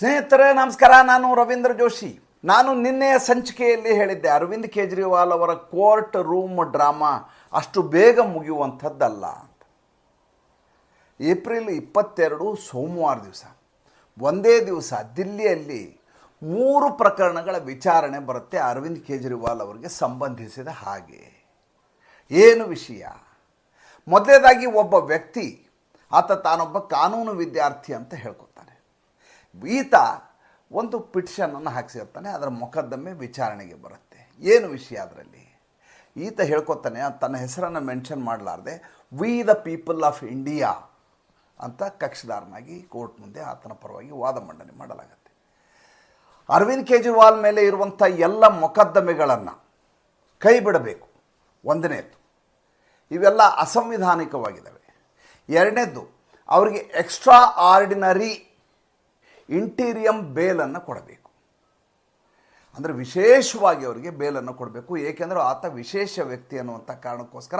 ಸ್ನೇಹಿತರೆ, ನಮಸ್ಕಾರ. ನಾನು ರವೀಂದ್ರ ಜೋಶಿ. ನಾನು ನಿನ್ನೆಯ ಸಂಚಿಕೆಯಲ್ಲಿ ಹೇಳಿದ್ದೆ, ಅರವಿಂದ್ ಕೇಜ್ರಿವಾಲ್ ಅವರ ಕೋರ್ಟ್ ರೂಮ್ ಡ್ರಾಮಾ ಅಷ್ಟು ಬೇಗ ಮುಗಿಯುವಂಥದ್ದಲ್ಲ ಅಂತ. ಏಪ್ರಿಲ್ ಇಪ್ಪತ್ತೆರಡು, ಸೋಮವಾರ ದಿವಸ. ಒಂದೇ ದಿವಸ, ದಿಲ್ಲಿಯಲ್ಲಿ ಮೂರು ಪ್ರಕರಣಗಳ ವಿಚಾರಣೆ ಬರುತ್ತೆ ಅರವಿಂದ್ ಕೇಜ್ರಿವಾಲ್ ಅವರಿಗೆ ಸಂಬಂಧಿಸಿದ ಹಾಗೆ. ಏನು ವಿಷಯ? ಮೊದಲನೇದಾಗಿ ಒಬ್ಬ ವ್ಯಕ್ತಿ, ಆತ ತಾನೊಬ್ಬ ಕಾನೂನು ವಿದ್ಯಾರ್ಥಿ ಅಂತ ಹೇಳ್ಕೊತಾನೆ ಈತ ಒಂದು ಪಿಟಿಷನನ್ನು ಹಾಕ್ಸಿರ್ತಾನೆ, ಅದರ ಮೊಕದ್ದಮೆ ವಿಚಾರಣೆಗೆ ಬರುತ್ತೆ. ಏನು ವಿಷಯ ಅದರಲ್ಲಿ? ಈತ ಹೇಳ್ಕೊತಾನೆ, ತನ್ನ ಹೆಸರನ್ನು mention ಮಾಡಲಾರ್ದೆ we the people of India ಅಂತ ಕಕ್ಷಿದಾರನಾಗಿ ಕೋರ್ಟ್ ಮುಂದೆ ಆತನ ಪರವಾಗಿ ವಾದ ಮಂಡನೆ ಮಾಡಲಾಗುತ್ತೆ. ಅರವಿಂದ್ ಕೇಜ್ರಿವಾಲ್ ಮೇಲೆ ಇರುವಂಥ ಎಲ್ಲ ಮೊಕದ್ದಮೆಗಳನ್ನು ಕೈ ಬಿಡಬೇಕು ಒಂದನೇದು, ಇವೆಲ್ಲ ಅಸಂವಿಧಾನಿಕವಾಗಿದ್ದಾವೆ. ಎರಡನೇದ್ದು ಅವರಿಗೆ ಎಕ್ಸ್ಟ್ರಾ ಆರ್ಡಿನರಿ ಇಂಟೀರಿಯಂ ಬೇಲನ್ನು ಕೊಡಬೇಕು. ಅಂದರೆ ವಿಶೇಷವಾಗಿ ಅವರಿಗೆ ಬೇಲನ್ನು ಕೊಡಬೇಕು. ಏಕೆಂದರೆ ಆತ ವಿಶೇಷ ವ್ಯಕ್ತಿ ಅನ್ನುವಂಥ ಕಾರಣಕ್ಕೋಸ್ಕರ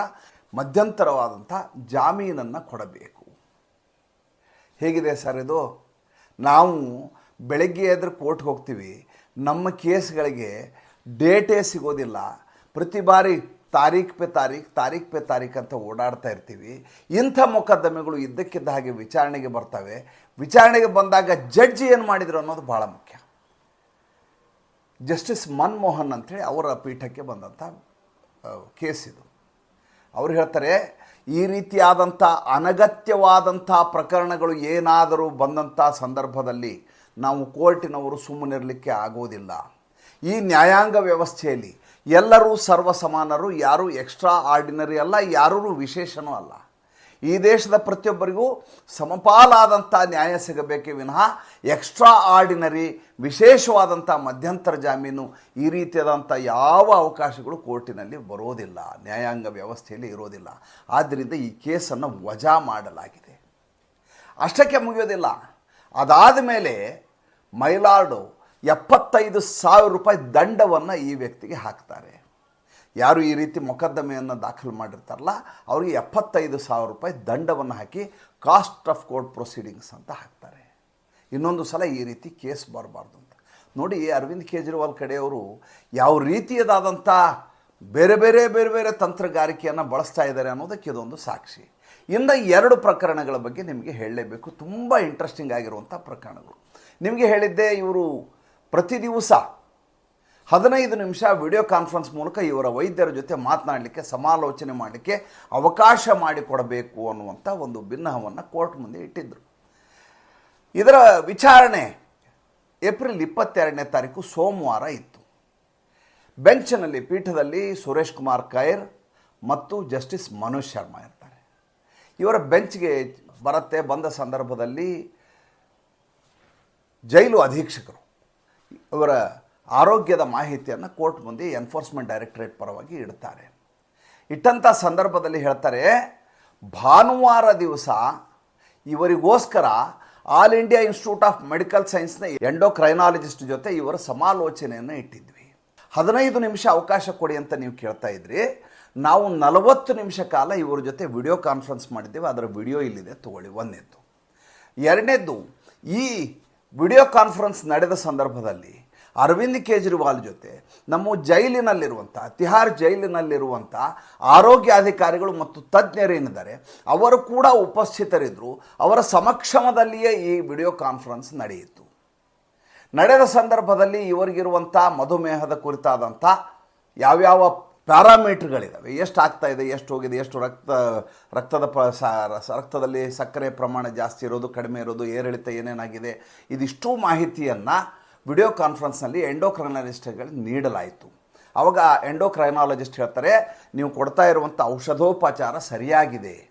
ಮಧ್ಯಂತರವಾದಂಥ ಜಾಮೀನನ್ನು ಕೊಡಬೇಕು. ಹೇಗಿದೆ ಸರ್ ಇದು? ನಾವು ಬೆಳಗ್ಗೆ ಎದ್ರೆ ಕೋರ್ಟ್ಗೆ ಹೋಗ್ತೀವಿ. ನಮ್ಮ ಕೇಸ್ಗಳಿಗೆ ಡೇಟೇ ಸಿಗೋದಿಲ್ಲ. ಪ್ರತಿ ಬಾರಿ ತಾರೀಖ್ ಪೆ ತಾರೀಖ್ ತಾರೀಖ್ ಪೆ ತಾರೀಖ್ ಅಂತ ಓಡಾಡ್ತಾ ಇರ್ತೀವಿ. ಇಂಥ ಮೊಕದ್ದಮೆಗಳು ಇದ್ದಕ್ಕಿದ್ದ ಹಾಗೆ ವಿಚಾರಣೆಗೆ ಬರ್ತವೆ. ವಿಚಾರಣೆಗೆ ಬಂದಾಗ ಜಡ್ಜ್ ಏನು ಮಾಡಿದ್ರು ಅನ್ನೋದು ಭಾಳ ಮುಖ್ಯ. ಜಸ್ಟಿಸ್ ಮನ್ಮೋಹನ್ ಅಂಥೇಳಿ ಅವರ ಪೀಠಕ್ಕೆ ಬಂದಂಥ ಕೇಸ್ ಇದು. ಅವ್ರು ಹೇಳ್ತಾರೆ, ಈ ರೀತಿಯಾದಂಥ ಅನಗತ್ಯವಾದಂಥ ಪ್ರಕರಣಗಳು ಏನಾದರೂ ಬಂದಂಥ ಸಂದರ್ಭದಲ್ಲಿ ನಾವು ಕೋರ್ಟಿನವರು ಸುಮ್ಮನಿರಲಿಕ್ಕೆ ಆಗೋದಿಲ್ಲ. ಈ ನ್ಯಾಯಾಂಗ ವ್ಯವಸ್ಥೆಯಲ್ಲಿ ಎಲ್ಲರೂ ಸರ್ವ ಸಮಾನರು ಯಾರೂ ಎಕ್ಸ್ಟ್ರಾ ಆರ್ಡಿನರಿ ಅಲ್ಲ ಯಾರೂ ವಿಶೇಷನೂ ಅಲ್ಲ. ಈ ದೇಶದ ಪ್ರತಿಯೊಬ್ಬರಿಗೂ ಸಮಪಾಲಾದಂಥ ನ್ಯಾಯ ಸಿಗಬೇಕೇ ವಿನಃ ಎಕ್ಸ್ಟ್ರಾ ಆರ್ಡಿನರಿ ವಿಶೇಷವಾದಂಥ ಮಧ್ಯಂತರ ಜಾಮೀನು ಈ ರೀತಿಯಾದಂಥ ಯಾವ ಅವಕಾಶಗಳು ಕೋರ್ಟಿನಲ್ಲಿ ಬರೋದಿಲ್ಲ, ನ್ಯಾಯಾಂಗ ವ್ಯವಸ್ಥೆಯಲ್ಲಿ ಇರೋದಿಲ್ಲ. ಆದ್ದರಿಂದ ಈ ಕೇಸನ್ನು ವಜಾ ಮಾಡಲಾಗಿದೆ. ಅಷ್ಟಕ್ಕೆ ಮುಗಿಯೋದಿಲ್ಲ. ಅದಾದ ಮೇಲೆ ಮೈಲಾರ್ಡು ಎಪ್ಪತ್ತೈದು ಸಾವಿರ ರೂಪಾಯಿ ದಂಡವನ್ನು ಈ ವ್ಯಕ್ತಿಗೆ ಹಾಕ್ತಾರೆ. ಯಾರು ಈ ರೀತಿ ಮೊಕದ್ದಮೆಯನ್ನು ದಾಖಲು ಮಾಡಿರ್ತಾರಲ್ಲ, ಅವರಿಗೆ ಎಪ್ಪತ್ತೈದು ಸಾವಿರ ರೂಪಾಯಿ ದಂಡವನ್ನು ಹಾಕಿ ಕಾಸ್ಟ್ ಆಫ್ ಕೋರ್ಟ್ ಪ್ರೊಸೀಡಿಂಗ್ಸ್ ಅಂತ ಹಾಕ್ತಾರೆ. ಇನ್ನೊಂದು ಸಲ ಈ ರೀತಿ ಕೇಸ್ ಬರಬಾರ್ದು ಅಂತ. ನೋಡಿ, ಅರವಿಂದ್ ಕೇಜ್ರಿವಾಲ್ ಕಡೆಯವರು ಯಾವ ರೀತಿಯದಾದಂಥ ಬೇರೆ ಬೇರೆ ಬೇರೆ ಬೇರೆ ತಂತ್ರಗಾರಿಕೆಯನ್ನು ಬಳಸ್ತಾ ಇದ್ದಾರೆ ಅನ್ನೋದಕ್ಕೆ ಇದೊಂದು ಸಾಕ್ಷಿ. ಇನ್ನು ಎರಡು ಪ್ರಕರಣಗಳ ಬಗ್ಗೆ ನಿಮಗೆ ಹೇಳಲೇಬೇಕು. ತುಂಬ ಇಂಟ್ರೆಸ್ಟಿಂಗ್ ಆಗಿರುವಂಥ ಪ್ರಕರಣಗಳು. ನಿಮಗೆ ಹೇಳಿದ್ದೆ ಇವರು ಪ್ರತಿ ದಿವಸ ಹದಿನೈದು ನಿಮಿಷ ವಿಡಿಯೋ ಕಾನ್ಫರೆನ್ಸ್ ಮೂಲಕ ಇವರ ವೈದ್ಯರ ಜೊತೆ ಮಾತನಾಡಲಿಕ್ಕೆ, ಸಮಾಲೋಚನೆ ಮಾಡಲಿಕ್ಕೆ ಅವಕಾಶ ಮಾಡಿಕೊಡಬೇಕು ಅನ್ನುವಂಥ ಒಂದು ಭಿನ್ನಹವನ್ನು ಕೋರ್ಟ್ ಮುಂದೆ ಇಟ್ಟಿದ್ದರು ಇದರ ವಿಚಾರಣೆ ಏಪ್ರಿಲ್ ಇಪ್ಪತ್ತೆರಡನೇ ತಾರೀಕು ಸೋಮವಾರ ಇತ್ತು. ಬೆಂಚ್ನಲ್ಲಿ, ಪೀಠದಲ್ಲಿ ಸುರೇಶ್ ಕುಮಾರ್ ಕೈರ್ ಮತ್ತು ಜಸ್ಟಿಸ್ ಮನೋಜ್ ಶರ್ಮಾ ಇರ್ತಾರೆ. ಇವರ ಬೆಂಚ್ಗೆ ಬರುತ್ತೆ. ಬಂದ ಸಂದರ್ಭದಲ್ಲಿ ಜೈಲು ಅಧೀಕ್ಷಕರು. ಇವರ ಆರೋಗ್ಯದ ಮಾಹಿತಿಯನ್ನು ಕೋರ್ಟ್ ಮುಂದೆ ಎನ್ಫೋರ್ಸ್ಮೆಂಟ್ ಡೈರೆಕ್ಟರೇಟ್ ಪರವಾಗಿ ಇಡ್ತಾರೆ. ಇಟ್ಟಂಥ ಸಂದರ್ಭದಲ್ಲಿ ಹೇಳ್ತಾರೆ, ಭಾನುವಾರ ದಿವಸ ಇವರಿಗೋಸ್ಕರ all India institute of medical ಸೈನ್ಸ್ನ endocrinologist ಜೊತೆ ಇವರ ಸಮಾಲೋಚನೆಯನ್ನು ಇಟ್ಟಿದ್ವಿ. ಹದಿನೈದು ನಿಮಿಷ ಅವಕಾಶ ಕೊಡಿ ಅಂತ ನೀವು ಕೇಳ್ತಾ ಇದ್ರಿ. ನಾವು ನಲವತ್ತು ನಿಮಿಷ ಕಾಲ ಇವರ ಜೊತೆ ವಿಡಿಯೋ ಕಾನ್ಫರೆನ್ಸ್ ಮಾಡಿದ್ದೇವೆ, ಅದರ ವಿಡಿಯೋ ಇಲ್ಲಿದೆ, ತಗೊಳ್ಳಿ ಒಂದನೇದ್ದು ಎರಡನೇದ್ದು, ಈ ವಿಡಿಯೋ ಕಾನ್ಫರೆನ್ಸ್ ನಡೆದ ಸಂದರ್ಭದಲ್ಲಿ ಅರವಿಂದ್ ಕೇಜ್ರಿವಾಲ್ ಜೊತೆ ನಮ್ಮ ಜೈಲಿನಲ್ಲಿರುವಂಥ ತಿಹಾರ್ ಜೈಲಿನಲ್ಲಿರುವಂಥ ಆರೋಗ್ಯಾಧಿಕಾರಿಗಳು ಮತ್ತು ತಜ್ಞರೇನಿದ್ದಾರೆ ಅವರು ಕೂಡ ಉಪಸ್ಥಿತರಿದ್ದರು ಅವರ ಸಮಕ್ಷಮದಲ್ಲಿಯೇ ಈ ವಿಡಿಯೋ ಕಾನ್ಫರೆನ್ಸ್ ನಡೆಯಿತು. ನಡೆದ ಸಂದರ್ಭದಲ್ಲಿ ಇವರಿಗಿರುವಂಥ ಮಧುಮೇಹದ ಕುರಿತಾದಂಥ ಯಾವ್ಯಾವ ಪ್ಯಾರಾಮೀಟ್ರ್ಗಳಿದ್ದಾವೆ ಎಷ್ಟು ಆಗ್ತಾ ಇದೆ, ಎಷ್ಟು ಹೋಗಿದೆ, ಎಷ್ಟು ರಕ್ತ, ರಕ್ತದ ಪ ರಕ್ತದಲ್ಲಿ ಸಕ್ಕರೆ ಪ್ರಮಾಣ ಜಾಸ್ತಿ ಇರೋದು, ಕಡಿಮೆ ಇರೋದು, ಏರಿಳಿತ ಏನೇನಾಗಿದೆ, ಇದಿಷ್ಟು ಮಾಹಿತಿಯನ್ನು ವಿಡಿಯೋ ಕಾನ್ಫರೆನ್ಸ್ನಲ್ಲಿ ಎಂಡೋಕ್ರೈನಾಲಜಿಸ್ಟ್ಗಳಿಗೆ ನೀಡಲಾಯಿತು. ಆವಾಗ ಎಂಡೋಕ್ರೈನಾಲಜಿಸ್ಟ್ ಹೇಳ್ತಾರೆ, ನೀವು ಕೊಡ್ತಾ ಇರುವಂಥ ಔಷಧೋಪಚಾರ ಸರಿಯಾಗಿದೆ.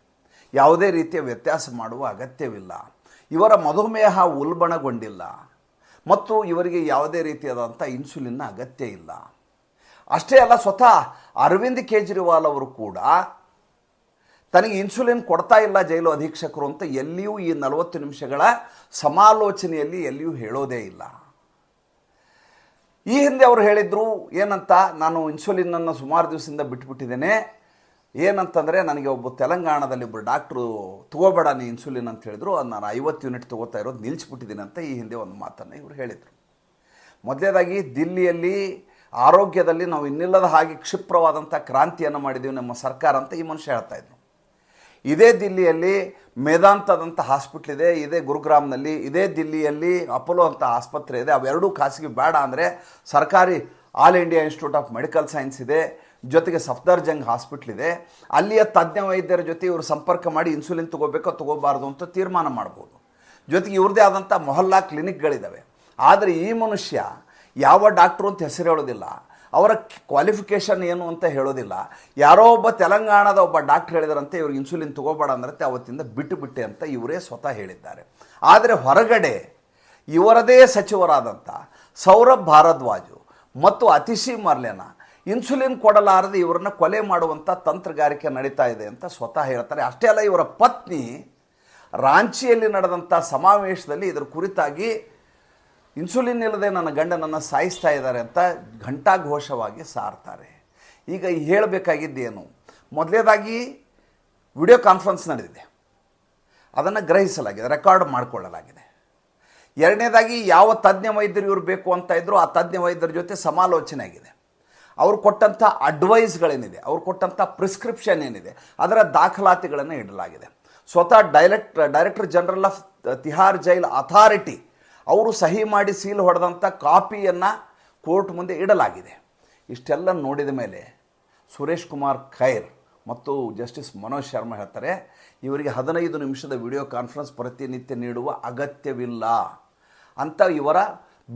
ಯಾವುದೇ ರೀತಿಯ ವ್ಯತ್ಯಾಸ ಮಾಡುವ ಅಗತ್ಯವಿಲ್ಲ. ಇವರ ಮಧುಮೇಹ ಉಲ್ಬಣಗೊಂಡಿಲ್ಲ. ಮತ್ತು ಇವರಿಗೆ ಯಾವುದೇ ರೀತಿಯಾದಂಥ ಇನ್ಸುಲಿನ್ನ ಅಗತ್ಯ ಇಲ್ಲ. ಅಷ್ಟೇ ಅಲ್ಲ, ಸ್ವತಃ ಅರವಿಂದ್ ಕೇಜ್ರಿವಾಲ್ ಅವರು ಕೂಡ ತನಗೆ ಇನ್ಸುಲಿನ್ ಕೊಡ್ತಾ ಇಲ್ಲ ಜೈಲು ಅಧೀಕ್ಷಕರು ಅಂತ ಎಲ್ಲಿಯೂ ಈ ನಲವತ್ತು ನಿಮಿಷಗಳ ಸಮಾಲೋಚನೆಯಲ್ಲಿ ಎಲ್ಲಿಯೂ ಹೇಳೋದೇ ಇಲ್ಲ. ಈ ಹಿಂದೆ ಅವರು ಹೇಳಿದ್ರು, ಏನಂತ ನಾನು ಇನ್ಸುಲಿನನ್ನು ಸುಮಾರು ದಿವಸದಿಂದ ಬಿಟ್ಬಿಟ್ಟಿದ್ದೇನೆ. ಏನಂತಂದರೆ ನನಗೆ ಒಬ್ಬ ತೆಲಂಗಾಣದಲ್ಲಿ ಒಬ್ಬರು ಡಾಕ್ಟ್ರು, ತಗೋಬೇಡ ನೀ ಇನ್ಸುಲಿನ್ ಅಂತ ಹೇಳಿದ್ರು. ಅದು ನಾನು ಐವತ್ತು ಯೂನಿಟ್ ತೊಗೋತಾ ಇರೋದು ನಿಲ್ಲಿಸ್ಬಿಟ್ಟಿದ್ದೀನಿ ಅಂತ ಈ ಹಿಂದೆ ಒಂದು ಮಾತನ್ನು ಇವರು ಹೇಳಿದರು. ಮೊದಲೇದಾಗಿ ದಿಲ್ಲಿಯಲ್ಲಿ ಆರೋಗ್ಯದಲ್ಲಿ ನಾವು ಇನ್ನಿಲ್ಲದ ಹಾಗೆ ಕ್ಷಿಪ್ರವಾದಂಥ ಕ್ರಾಂತಿಯನ್ನು ಮಾಡಿದ್ದೀವಿ ನಮ್ಮ ಸರ್ಕಾರ ಅಂತ ಈ ಮನುಷ್ಯ ಹೇಳ್ತಾ ಇದ್ರು. ಇದೇ ದಿಲ್ಲಿಯಲ್ಲಿ ಮೇದಾಂತದಂಥ ಹಾಸ್ಪಿಟ್ಲ್ ಇದೆ, ಇದೇ ಗುರುಗ್ರಾಮ್ನಲ್ಲಿ, ಇದೇ ದಿಲ್ಲಿಯಲ್ಲಿ ಅಪೋಲೋ ಅಂತ ಆಸ್ಪತ್ರೆ ಇದೆ. ಅವೆರಡೂ ಖಾಸಗಿ, ಬೇಡ ಅಂದರೆ ಸರ್ಕಾರಿ all India institute of medical science ಇದೆ, ಜೊತೆಗೆ ಸಫ್ದರ್ಜಂಗ್ ಹಾಸ್ಪಿಟ್ಲ್ ಇದೆ. ಅಲ್ಲಿಯ ತಜ್ಞ ವೈದ್ಯರ ಜೊತೆ ಇವರು ಸಂಪರ್ಕ ಮಾಡಿ ಇನ್ಸುಲಿನ್ ತಗೋಬೇಕೋ, ತಗೋಬಾರ್ದು ಅಂತ ತೀರ್ಮಾನ ಮಾಡ್ಬೋದು. ಜೊತೆಗೆ ಇವ್ರದ್ದೇ ಆದಂಥ ಮೊಹಲ್ಲಾ ಕ್ಲಿನಿಕ್ಗಳಿದ್ದಾವೆ ಆದರೆ ಈ ಮನುಷ್ಯ ಯಾವ ಡಾಕ್ಟ್ರು ಅಂತ ಹೆಸರು ಹೇಳೋದಿಲ್ಲ. ಅವರ ಕ್ವಾಲಿಫಿಕೇಷನ್ ಏನು ಅಂತ ಹೇಳೋದಿಲ್ಲ. ಯಾರೋ ಒಬ್ಬ ತೆಲಂಗಾಣದ ಒಬ್ಬ ಡಾಕ್ಟ್ರ್ ಹೇಳಿದರಂತೆ, ಇವ್ರಿಗೆ ಇನ್ಸುಲಿನ್ ತಗೋಬೇಡ ಅಂದ್ರಂತೆ ಅವತ್ತಿಂದ ಬಿಟ್ಟು ಬಿಟ್ಟೆ ಅಂತ ಇವರೇ ಸ್ವತಃ ಹೇಳಿದ್ದಾರೆ. ಆದರೆ ಹೊರಗಡೆ ಇವರದೇ ಸಚಿವರಾದಂಥ ಸೌರಭ್ ಭಾರದ್ವಾಜು ಮತ್ತು ಅತಿಶಿ ಮರ್ಲೆನ ಇನ್ಸುಲಿನ್ ಕೊಡಲಾರದೆ ಇವರನ್ನ ಕೊಲೆ ಮಾಡುವಂಥ ತಂತ್ರಗಾರಿಕೆ ನಡೀತಾ ಇದೆ ಅಂತ ಸ್ವತಃ ಹೇಳ್ತಾರೆ. ಅಷ್ಟೇ ಅಲ್ಲ, ಇವರ ಪತ್ನಿ ರಾಂಚಿಯಲ್ಲಿ ನಡೆದಂಥ ಸಮಾವೇಶದಲ್ಲಿ ಇದರ ಕುರಿತಾಗಿ ಇನ್ಸುಲಿನ್ ಇಲ್ಲದೆ ನನ್ನ ಗಂಡನನ್ನು ಸಾಯಿಸ್ತಾ ಇದ್ದಾರೆ ಅಂತ ಘಂಟಾಘೋಷವಾಗಿ ಸಾರ್ತಾರೆ. ಈಗ ಹೇಳಬೇಕಾಗಿದ್ದೇನು ಮೊದಲೇದಾಗಿ ವಿಡಿಯೋ ಕಾನ್ಫರೆನ್ಸ್ ನಡೆದಿದೆ. ಅದನ್ನು ಗ್ರಹಿಸಲಾಗಿದೆ, ರೆಕಾರ್ಡ್ ಮಾಡಿಕೊಳ್ಳಲಾಗಿದೆ. ಎರಡನೇದಾಗಿ ಯಾವ ತಜ್ಞ ವೈದ್ಯರು ಇವರು ಬೇಕು ಅಂತ ಇದ್ದರೂ ಆ ತಜ್ಞ ವೈದ್ಯರ ಜೊತೆ ಸಮಾಲೋಚನೆ ಆಗಿದೆ. ಅವ್ರು ಕೊಟ್ಟಂಥ ಅಡ್ವೈಸ್ಗಳೇನಿದೆ, ಅವ್ರು ಕೊಟ್ಟಂಥ ಪ್ರಿಸ್ಕ್ರಿಪ್ಷನ್ ಏನಿದೆ, ಅದರ ದಾಖಲಾತಿಗಳನ್ನು ಇಡಲಾಗಿದೆ. ಸ್ವತಃ direct, director general of Tihar jail authority ಅವರು ಸಹಿ ಮಾಡಿ ಸೀಲ್ ಹೊಡೆದಂಥ ಕಾಪಿಯನ್ನು ಕೋರ್ಟ್ ಮುಂದೆ ಇಡಲಾಗಿದೆ. ಇಷ್ಟೆಲ್ಲ ನೋಡಿದ ಮೇಲೆ ಸುರೇಶ್ ಕುಮಾರ್ ಖೈರ್ ಮತ್ತು ಜಸ್ಟಿಸ್ ಮನೋಜ್ ಶರ್ಮಾ ಹೇಳ್ತಾರೆ, ಇವರಿಗೆ ಹದಿನೈದು ನಿಮಿಷದ ವಿಡಿಯೋ ಕಾನ್ಫರೆನ್ಸ್ ಪ್ರತಿನಿತ್ಯ ನೀಡುವ ಅಗತ್ಯವಿಲ್ಲ. ಅಂತ ಇವರ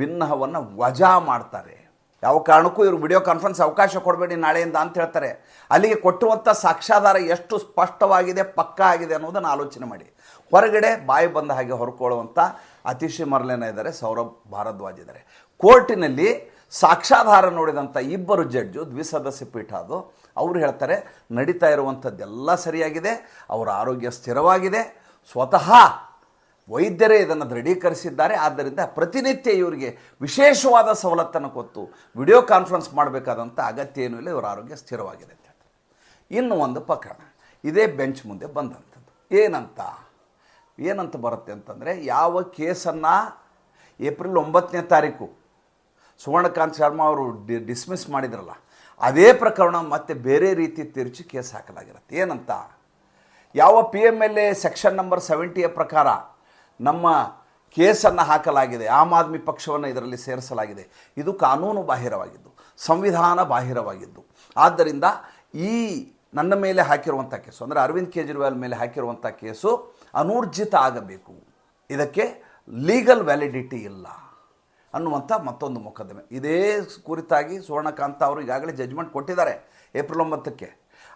ಭಿನ್ನಹವನ್ನು ವಜಾ ಮಾಡ್ತಾರೆ. ಯಾವ ಕಾರಣಕ್ಕೂ ಇವರು ವಿಡಿಯೋ ಕಾನ್ಫರೆನ್ಸ್ ಅವಕಾಶ ಕೊಡಬೇಡಿ ನಾಳೆಯಿಂದ ಅಂತ ಹೇಳ್ತಾರೆ. ಅಲ್ಲಿಗೆ ಕೊಟ್ಟುವಂಥ ಸಾಕ್ಷ್ಯಾಧಾರ ಎಷ್ಟು ಸ್ಪಷ್ಟವಾಗಿದೆ, ಪಕ್ಕಾ ಆಗಿದೆ ಅನ್ನೋದನ್ನು ಆಲೋಚನೆ ಮಾಡಿ. ಹೊರಗಡೆ ಬಾಯಿ ಬಂದ ಹಾಗೆ ಹೊರಕೊಳ್ಳುವಂಥ ಅತಿಶಿ ಮರಲೇನ ಇದ್ದಾರೆ, ಸೌರಭ್ ಭಾರದ್ವಾಜ್ ಇದ್ದಾರೆ. ಕೋರ್ಟಿನಲ್ಲಿ ಸಾಕ್ಷಾಧಾರ ನೋಡಿದಂಥ ಇಬ್ಬರು ಜಡ್ಜು ದ್ವಿಸದಸ್ಯ ಪೀಠ ಅದು, ಅವರು ಹೇಳ್ತಾರೆ, ನಡೀತಾ ಇರುವಂಥದ್ದೆಲ್ಲ ಸರಿಯಾಗಿದೆ, ಅವರ ಆರೋಗ್ಯ ಸ್ಥಿರವಾಗಿದೆ, ಸ್ವತಃ ವೈದ್ಯರೇ ಇದನ್ನು ದೃಢೀಕರಿಸಿದ್ದಾರೆ, ಆದ್ದರಿಂದ ಪ್ರತಿನಿತ್ಯ ಇವರಿಗೆ ವಿಶೇಷವಾದ ಸವಲತ್ತನ್ನು ಕೊತ್ತು ವಿಡಿಯೋ ಕಾನ್ಫರೆನ್ಸ್ ಮಾಡಬೇಕಾದಂಥ ಅಗತ್ಯ ಏನೂ ಇಲ್ಲ, ಇವರ ಆರೋಗ್ಯ ಸ್ಥಿರವಾಗಿದೆ ಅಂತ ಇನ್ನು ಒಂದು ಪ್ರಕರಣ, ಇದೇ ಬೆಂಚ್ ಮುಂದೆ ಬಂದಂಥದ್ದು. ಏನಂತ? ಏನಂತ ಬರುತ್ತೆ ಅಂತಂದರೆ ಯಾವ ಕೇಸನ್ನು ಏಪ್ರಿಲ್ ಒಂಬತ್ತನೇ ತಾರೀಕು ಸುವರ್ಣಕಾಂತ್ ಶರ್ಮಾ ಅವರು ಡಿ ಡಿಸ್ಮಿಸ್ ಮಾಡಿದ್ರಲ್ಲ, ಅದೇ ಪ್ರಕರಣ ಮತ್ತೆ ಬೇರೆ ರೀತಿ ತಿರುಚಿ ಕೇಸ್ ಹಾಕಲಾಗಿರುತ್ತೆ. ಏನಂತ? ಯಾವ P M L A section number ಸೆವೆಂಟಿಯ ಪ್ರಕಾರ ನಮ್ಮ ಕೇಸನ್ನು ಹಾಕಲಾಗಿದೆ, ಆಮ್ ಆದ್ಮಿ ಪಕ್ಷವನ್ನು ಇದರಲ್ಲಿ ಸೇರಿಸಲಾಗಿದೆ. ಇದು ಕಾನೂನು ಬಾಹಿರವಾಗಿದ್ದು, ಸಂವಿಧಾನ ಬಾಹಿರವಾಗಿದ್ದು. ಆದ್ದರಿಂದ ಈ ನನ್ನ ಮೇಲೆ ಹಾಕಿರುವಂಥ ಕೇಸು, ಅಂದರೆ ಅರವಿಂದ್ ಕೇಜ್ರಿವಾಲ್ ಮೇಲೆ ಹಾಕಿರುವಂಥ ಕೇಸು ಅನೂರ್ಜಿತ ಆಗಬೇಕು. ಇದಕ್ಕೆ ಲೀಗಲ್ ವ್ಯಾಲಿಡಿಟಿ ಇಲ್ಲ ಅನ್ನುವಂಥ ಮತ್ತೊಂದು ಮೊಕದ್ದಮೆ. ಇದೇ ಕುರಿತಾಗಿ ಸುವರ್ಣಕಾಂತ ಅವರು ಈಗಾಗಲೇ ಜಜ್ಮೆಂಟ್ ಕೊಟ್ಟಿದ್ದಾರೆ ಏಪ್ರಿಲ್ ಒಂಬತ್ತಕ್ಕೆ.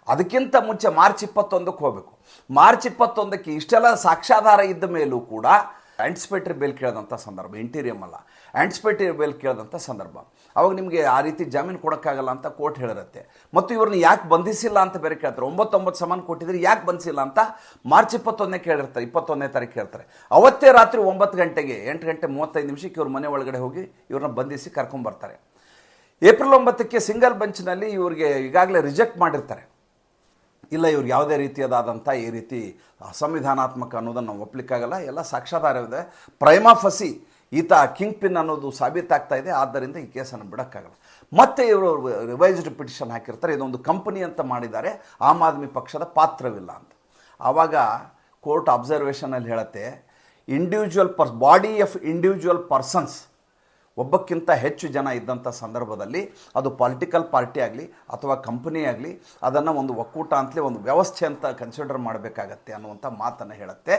ಅದಕ್ಕಿಂತ ಮುಂಚೆ ಮಾರ್ಚ್ ಇಪ್ಪತ್ತೊಂದಕ್ಕೆ ಹೋಗಬೇಕು. ಮಾರ್ಚ್ ಇಪ್ಪತ್ತೊಂದಕ್ಕೆ ಇಷ್ಟೆಲ್ಲ ಸಾಕ್ಷ್ಯಾಧಾರ ಇದ್ದ ಮೇಲೂ ಕೂಡ ಆಂಟಿಸಿಪೇಟರಿ ಬೇಲ್ ಕೇಳಿದಂಥ ಸಂದರ್ಭ ಇಂಟೀರಿಯಮ್ ಅಲ್ಲ. ಆಂಟಿಸಿಪೇಟರಿ ಬೇಲ್ ಕೇಳಿದಂಥ ಸಂದರ್ಭ. ಅವಾಗ ನಿಮಗೆ ಆ ರೀತಿ ಜಾಮೀನು ಕೊಡೋಕ್ಕಾಗಲ್ಲ ಅಂತ ಕೋರ್ಟ್ ಹೇಳಿರುತ್ತೆ. ಮತ್ತು ಇವ್ರನ್ನ ಯಾಕೆ ಬಂಧಿಸಿಲ್ಲ ಅಂತ ಬೇರೆ ಕೇಳ್ತಾರೆ. ಒಂಬತ್ತೊಂಬತ್ತು ಸಮಾನ ಕೊಟ್ಟಿದ್ರೆ ಯಾಕೆ ಬಂಧಿಸಿಲ್ಲ ಅಂತ ಮಾರ್ಚ್ ಇಪ್ಪತ್ತೊಂದನೇ ಕೇಳಿರ್ತಾರೆ, ಇಪ್ಪತ್ತೊಂದನೇ ತಾರೀಕು ಕೇಳ್ತಾರೆ. ಅವತ್ತೇ ರಾತ್ರಿ ಒಂಬತ್ತು ಗಂಟೆಗೆ, ಎಂಟು ಗಂಟೆ ಮೂವತ್ತೈದು ನಿಮಿಷಕ್ಕೆ ಇವ್ರ ಮನೆ ಒಳಗಡೆ ಹೋಗಿ ಇವ್ರನ್ನ ಬಂಧಿಸಿ ಕರ್ಕೊಂಬರ್ತಾರೆ. ಏಪ್ರಿಲ್ ಒಂಬತ್ತಕ್ಕೆ ಸಿಂಗಲ್ ಬೆಂಚ್ನಲ್ಲಿ ಇವರಿಗೆ ಈಗಾಗಲೇ ರಿಜೆಕ್ಟ್ ಮಾಡಿರ್ತಾರೆ. ಇಲ್ಲ, ಇವ್ರು ಯಾವುದೇ ರೀತಿಯದಾದಂಥ ಈ ರೀತಿ ಅಸಂವಿಧಾನಾತ್ಮಕ ಅನ್ನೋದನ್ನು ನಾವು ಒಪ್ಲಿಕ್ಕಾಗಲ್ಲ. ಎಲ್ಲ ಸಾಕ್ಷಾಧಾರವಿದೆ ಪ್ರೈಮಾ ಫಸಿ ಈತ ಕಿಂಗ್ ಪಿನ್ ಅನ್ನೋದು ಸಾಬೀತಾಗ್ತಾ ಇದೆ. ಆದ್ದರಿಂದ ಈ ಕೇಸನ್ನು ಬಿಡೋಕ್ಕಾಗಲ್ಲ. ಮತ್ತೆ ಇವರು ರಿವೈಸ್ಡ್ ಪಿಟಿಷನ್ ಹಾಕಿರ್ತಾರೆ. ಇದೊಂದು ಕಂಪನಿ ಅಂತ ಮಾಡಿದ್ದಾರೆ. ಆಮ್ ಆದ್ಮಿ ಪಕ್ಷದ ಪಾತ್ರವಿಲ್ಲ ಅಂತ. ಆವಾಗ ಕೋರ್ಟ್ ಅಬ್ಸರ್ವೇಷನಲ್ಲಿ ಹೇಳುತ್ತೆ ಇಂಡಿವಿಜುವಲ್ ಪರ್ಸ್ ಬಾಡಿ ಆಫ್ ಇಂಡಿವಿಜುವಲ್ ಪರ್ಸನ್ಸ್ ಒಬ್ಬಕ್ಕಿಂತ ಹೆಚ್ಚು ಜನ ಇದ್ದಂಥ ಸಂದರ್ಭದಲ್ಲಿ ಅದು ಪೊಲಿಟಿಕಲ್ ಪಾರ್ಟಿ ಆಗಲಿ ಅಥವಾ ಕಂಪನಿ ಆಗಲಿ ಅದನ್ನು ಒಂದು ಒಕ್ಕೂಟ ಅಂತಲೇ ಒಂದು ವ್ಯವಸ್ಥೆ ಅಂತ ಕನ್ಸಿಡರ್ ಮಾಡಬೇಕಾಗತ್ತೆ ಅನ್ನುವಂಥ ಮಾತನ್ನು ಹೇಳುತ್ತೆ.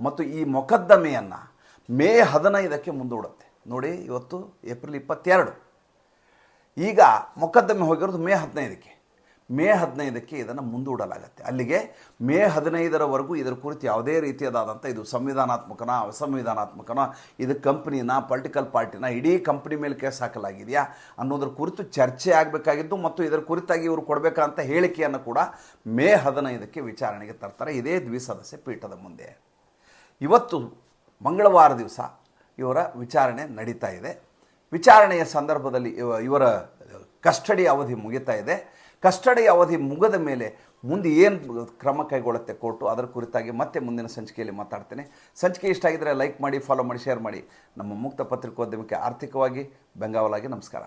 ಮತ್ತು ಈ ಮೊಕದ್ದಮೆಯನ್ನು ಮೇ ಹದಿನೈದಕ್ಕೆ ಮುಂದೂಡುತ್ತೆ. ನೋಡಿ, ಇವತ್ತು ಏಪ್ರಿಲ್ ಇಪ್ಪತ್ತೆರಡು. ಈಗ ಮೊಕದ್ದಮೆ ಹೋಗಿರೋದು ಮೇ ಹದಿನೈದಕ್ಕೆ. ಮೇ ಹದಿನೈದಕ್ಕೆ ಇದನ್ನು ಮುಂದೂಡಲಾಗುತ್ತೆ. ಅಲ್ಲಿಗೆ ಮೇ ಹದಿನೈದರವರೆಗೂ ಇದರ ಕುರಿತು ಯಾವುದೇ ರೀತಿಯದಾದಂಥ ಇದು ಸಂವಿಧಾನಾತ್ಮಕನ ಅಸಂವಿಧಾನಾತ್ಮಕನ ಇದು ಕಂಪ್ನಿನ, ಪೊಲಿಟಿಕಲ್ ಪಾರ್ಟಿನ ಇಡೀ ಕಂಪ್ನಿ ಮೇಲೆ ಕೇಸ್ ಹಾಕಲಾಗಿದೆಯಾ ಅನ್ನೋದ್ರ ಕುರಿತು ಚರ್ಚೆ ಆಗಬೇಕಾಗಿದ್ದು ಮತ್ತು ಇದರ ಕುರಿತಾಗಿ ಇವರು ಕೊಡಬೇಕಂತ ಹೇಳಿಕೆಯನ್ನು ಕೂಡ ಮೇ ಹದಿನೈದಕ್ಕೆ ವಿಚಾರಣೆಗೆ ತರ್ತಾರೆ. ಇದೇ ದ್ವಿಸದಸ್ಯ ಪೀಠದ ಮುಂದೆ. ಇವತ್ತು ಮಂಗಳವಾರ ದಿವಸ ಇವರ ವಿಚಾರಣೆ ನಡೀತಾ ಇದೆ. ವಿಚಾರಣೆಯ ಸಂದರ್ಭದಲ್ಲಿ ಇವ- ಇವರ ಕಸ್ಟಡಿ ಅವಧಿ ಮುಗಿತಾ ಇದೆ. ಕಸ್ಟಡಿ ಅವಧಿ ಮುಗದ ಮೇಲೆ ಮುಂದೆ ಏನು ಕ್ರಮ ಕೈಗೊಳ್ಳುತ್ತೆ ಕೋರ್ಟು, ಅದರ ಕುರಿತಾಗಿ ಮತ್ತೆ ಮುಂದಿನ ಸಂಚಿಕೆಯಲ್ಲಿ ಮಾತಾಡ್ತೇನೆ. ಸಂಚಿಕೆ ಇಷ್ಟ ಆಗಿದ್ದರೆ ಲೈಕ್ ಮಾಡಿ ಫಾಲೋ ಮಾಡಿ ಶೇರ್ ಮಾಡಿ. ನಮ್ಮ ಮುಕ್ತ ಪತ್ರಿಕೋದ್ಯಮಕ್ಕೆ ಆರ್ಥಿಕವಾಗಿ ಬೆಂಗಾವಲಾಗಿ ನಮಸ್ಕಾರ.